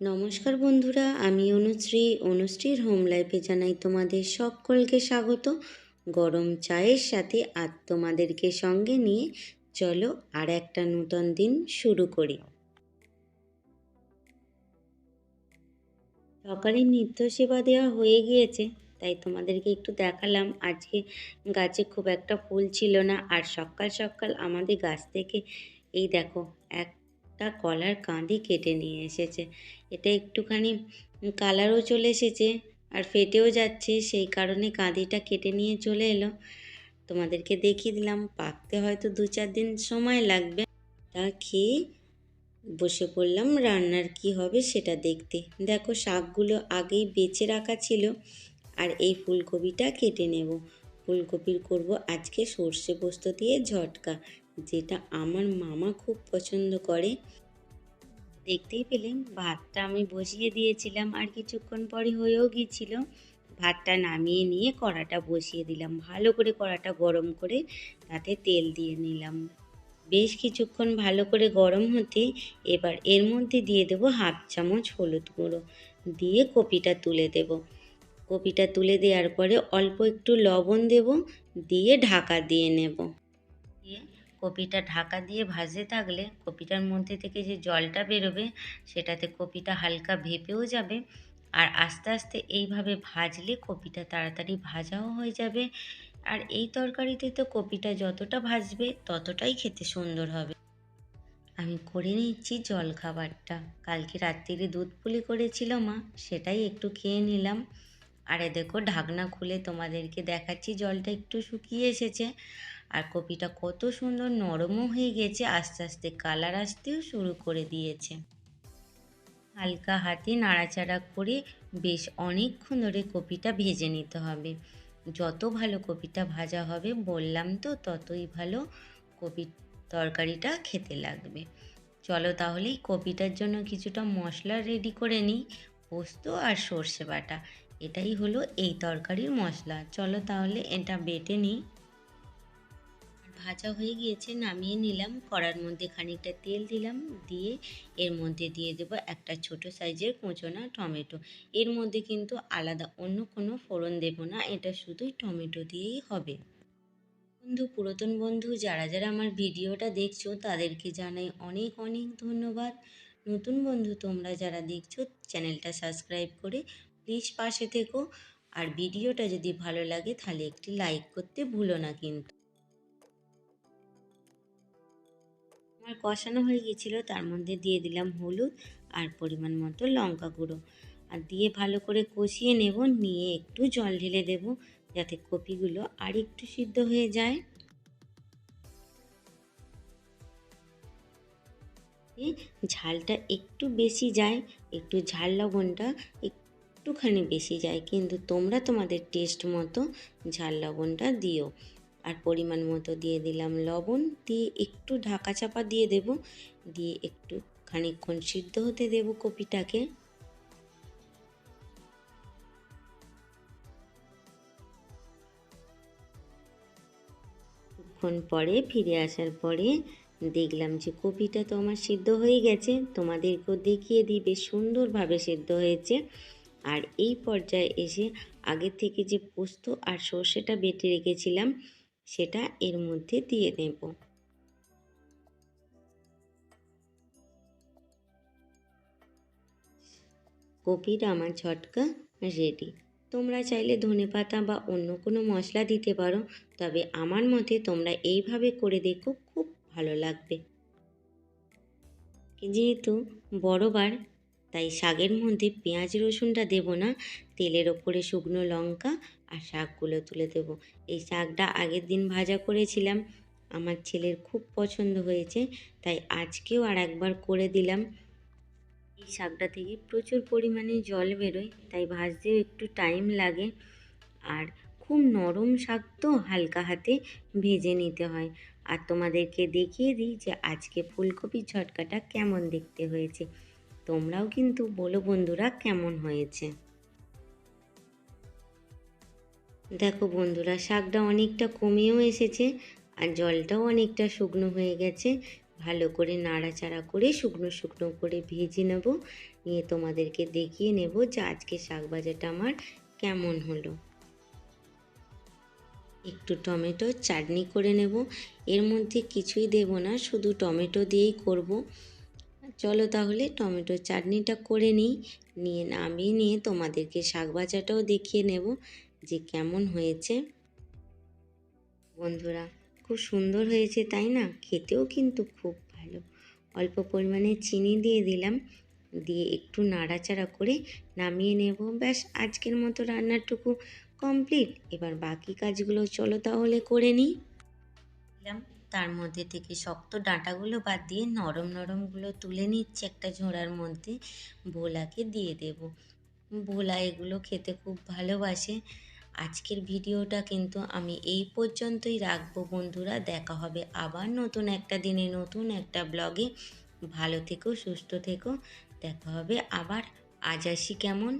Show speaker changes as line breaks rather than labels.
নমস্কার বন্ধুরা, আমি অনুশ্রী। অনুশ্রীর হোম লাইফে জানাই তোমাদের সকলকে স্বাগত। গরম চায়ের সাথে আর তোমাদেরকে সঙ্গে নিয়ে চলো আর একটা নূতন দিন শুরু করি। সকালে নিত্য সেবা দেওয়া হয়ে গিয়েছে, তাই তোমাদেরকে একটু দেখালাম। আজকে গাছে খুব একটা ফুল ছিল না, আর সকাল সকাল আমাদের গাছ থেকে এই দেখো একটা কলার কাঁদি কেটে নিয়ে এসেছে। এটা একটুখানি কালারও চলে এসেছে আর ফেটেও যাচ্ছে, সেই কারণে কাঁদিটা কেটে নিয়ে চলে এলো। তোমাদেরকে দেখিয়ে দিলাম, পাকতে হয়তো দু চার দিন সময় লাগবে। তা খেয়ে বসে পড়লাম, রান্নার কি হবে সেটা দেখতে। দেখো, শাকগুলো আগেই বেছে রাখা ছিল আর এই ফুলকপিটা কেটে নেব। ফুলকপির করব আজকে সর্ষে পোস্ত দিয়ে ঝটকা। যেটা আমার মামা খুব পছন্দ করে। দেখতেই পেলেন ভাতটা আমি বসিয়ে দিয়েছিলাম আর কিছুক্ষণ পরে হয়েও গিয়েছিল। ভাতটা নামিয়ে নিয়ে কড়াটা বসিয়ে দিলাম। ভালো করে কড়াটা গরম করে তাতে তেল দিয়ে নিলাম। বেশ কিছুক্ষণ ভালো করে গরম হতে এবার এর মধ্যে দিয়ে দেবো হাফ চামচ হলুদ গুঁড়ো। দিয়ে কপিটা তুলে দেব। কপিটা তুলে দেওয়ার পরে অল্প একটু লবণ দেব। দিয়ে ঢাকা দিয়ে নেব। দিয়ে কপিটা ঢাকা দিয়ে ভাজতে থাকলে কপিটার মধ্যে থেকে যে জলটা বেরোবে, সেটাতে কপিটা হালকা ভেপেও যাবে। আর আস্তে আস্তে এইভাবে ভাজলে কপিটা তাড়াতাড়ি ভাজাও হয়ে যাবে। আর এই তরকারিতে তো কপিটা যতটা ভাজবে, ততটাই খেতে সুন্দর হবে। আমি করে নিচ্ছি জল খাবারটা। কালকে রাত্রিরে দুধ পুলি করেছিল মা, সেটাই একটু খেয়ে নিলাম। আরে দেখো, ঢাকনা খুলে তোমাদেরকে দেখাচ্ছি, জলটা একটু শুকিয়ে এসেছে। আর কপিটা কত সুন্দর নরমও হয়ে গেছে, আস্তে আস্তে কালার আসতেও শুরু করে দিয়েছে। হালকা হাতে নাড়াচাড়া করে বেশ অনেকক্ষণ ধরে কপিটা ভেজে নিতে হবে। যত ভালো কপিটা ভাজা হবে, বললাম তো, ততই ভালো কপির তরকারিটা খেতে লাগবে। চলো তাহলেই কপিটার জন্য কিছুটা মশলা রেডি করে নিই, পোস্ত আর সর্ষে বাটা। এটাই হলো এই তরকারির মশলা। চলো তাহলে এটা বেটে নিই। ভাজা হয়ে গিয়েছে, নামিয়ে নিলাম। কড়ার মধ্যে খানিকটা তেল দিলাম, দিয়ে এর মধ্যে দিয়ে দেবো একটা ছোট সাইজের কোঁচনা টমেটো। এর মধ্যে কিন্তু আলাদা অন্য কোনো ফোড়ন দেব না, এটা শুধুই টমেটো দিয়েই হবে। বন্ধু, পুরাতন বন্ধু, যারা যারা আমার ভিডিওটা দেখছ, তাদেরকে জানাই অনেক অনেক ধন্যবাদ। নতুন বন্ধু তোমরা যারা দেখছ, চ্যানেলটা সাবস্ক্রাইব করে প্লিজ পাশে থেকো। আর ভিডিওটা যদি ভালো লাগে, তাহলে একটি লাইক করতে ভুলো না কিন্তু। আমার কষানো হয়ে গিয়েছিল, তার মধ্যে দিয়ে দিলাম হলুদ আর পরিমাণ মতো লঙ্কা গুঁড়ো। আর দিয়ে ভালো করে কষিয়ে নেব, নিয়ে একটু জল ঢেলে দেব যাতে কপিগুলো আর একটু সিদ্ধ হয়ে যায়। ঝালটা একটু বেশি যায়, একটু ঝাল লবণটা একটুখানি বেশি যায়, কিন্তু তোমরা তোমাদের টেস্ট মতো ঝাল লবণটা দিও। আর পরিমাণ মতো দিয়ে দিলাম লবণ, দিয়ে একটু ঢাকা চাপা দিয়ে দেব। দিয়ে একটু খানিকক্ষণ সিদ্ধ হতে দেব কপিটাকে। কিছুক্ষণ পরে ফিরে আসার পরে দেখলাম যে কপিটা তো আমার সিদ্ধ হয়ে গেছে, তোমাদেরকেও দেখিয়ে দিই বেশ সুন্দরভাবে সিদ্ধ হয়েছে। আর এই পর্যায়ে এসে আগে থেকে যে পোস্ত আর সর্ষেটা বেটে রেখেছিলাম সেটা এর মধ্যে দিয়ে নেব কপির আমার ঝটকা রেডি তোমরা চাইলে ধনে পাতা বা অন্য কোনো মশলা দিতে পারো, তবে আমার মতে তোমরা এইভাবে করে দেখো, খুব ভালো লাগবে। যেহেতু বড়বার তাই শাকের মধ্যে পেঁয়াজ রসুনটা দেব না, তেলের ওপরে শুকনো লঙ্কা আর শাকগুলো তুলে দেব। এই শাকটা আগের দিন ভাজা করেছিলাম। আমার ছেলের খুব পছন্দ হয়েছে, তাই আজকেও আর একবার করে দিলাম। এই শাকটা থেকে প্রচুর পরিমাণে জল বেরোয়, তাই ভাজতেও একটু টাইম লাগে। আর খুব নরম শাক তো হালকা হাতে ভেজে নিতে হয়। আর তোমাদেরকে দেখিয়ে দিই যে আজকে ফুলকপির ঝটকাটা কেমন দেখতে হয়েছে। তোমরাও কিন্তু বলো বন্ধুরা কেমন হয়েছে। দেখো বন্ধুরা, শাকটা অনেকটা কমেও এসেছে আর জলটাও অনেকটা শুকনো হয়ে গেছে। ভালো করে নাড়াচাড়া করে শুকনো শুকনো করে ভেজে নেব। নিয়ে তোমাদেরকে দেখিয়ে নেব যে আজকে শাক ভাজাটা আমার কেমন হলো। একটু টমেটো চাটনি করে নেব। এর মধ্যে কিছুই দেব না, শুধু টমেটো দিয়েই করব। চলো তাহলে টমেটো চাটনিটা করে নিই। নিয়ে নামিয়ে নিয়ে তোমাদেরকে শাক ভাজাটাও দেখিয়ে নেব। যে কেমন হয়েছে। বন্ধুরা, খুব সুন্দর হয়েছে তাই না? খেতেও কিন্তু খুব ভালো। অল্প পরিমাণে চিনি দিয়ে দিলাম। দিয়ে একটু নাড়াচাড়া করে নামিয়ে নেব। ব্যাস, আজকের মতো রান্নাটুকু কমপ্লিট। এবার বাকি কাজগুলো চলো তাহলে করে নিই। দিলাম। তার মধ্যে থেকে শক্ত ডাঁটাগুলো বাদ দিয়ে নরম নরমগুলো তুলে নিচ্ছে একটা ঝোড়ার মধ্যে। ভোলাকে দিয়ে দেব। ভোলা এগুলো খেতে খুব ভালোবাসে। আজকের ভিডিওটা কিন্তু আমি এই পর্যন্তই রাখব বন্ধুরা। দেখা হবে আবার নতুন একটা দিনে, নতুন একটা ব্লগে। ভালো থেকো, সুস্থ থেকো। দেখা হবে আবার। আজ আসি কেমন?